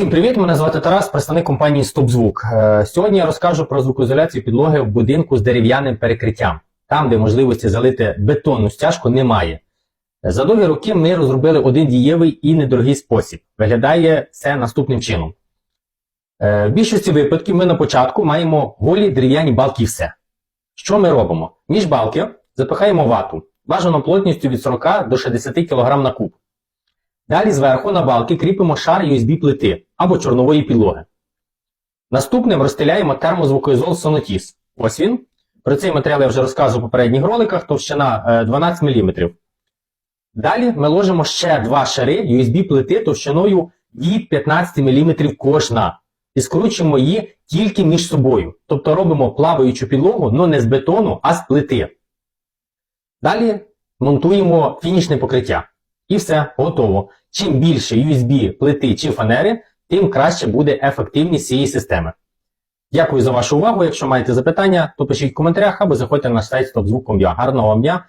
Всім привіт! Мене звати Тарас, представник компанії «Стопзвук». Е, Сьогодні я розкажу про звукоізоляцію підлоги в будинку з дерев'яним перекриттям, там, де можливості залити бетонну стяжку, немає. За довгі роки ми розробили один дієвий і недорогий спосіб. Виглядає це наступним чином. Е, В більшості випадків ми на початку маємо голі дерев'яні балки і все. Що ми робимо? Між балки запихаємо вату, бажано плотністю від 40 до 60 кг на куб. Далі зверху на балки кріпимо шар USB плити або чорнової підлоги. Наступним розстеляємо термозвукоізол Sonotis. Ось він. Про цей матеріал я вже розказував у попередніх роликах, товщина е, 12 мм. Далі ми ложимо ще два шари USB плити товщиною від 15 мм кожна. І скручуємо її тільки між собою. Тобто робимо плаваючу підлогу, але не з бетону, а з плити. Далі монтуємо фінішне покриття. І все, готово. Чим більше USB плити чи фанери, тим краще буде ефективність цієї системи. Дякую за вашу увагу. Якщо маєте запитання, то пишіть в коментарях або заходьте на наш сайт stopzvuk.com.ua. Гарного вам дня!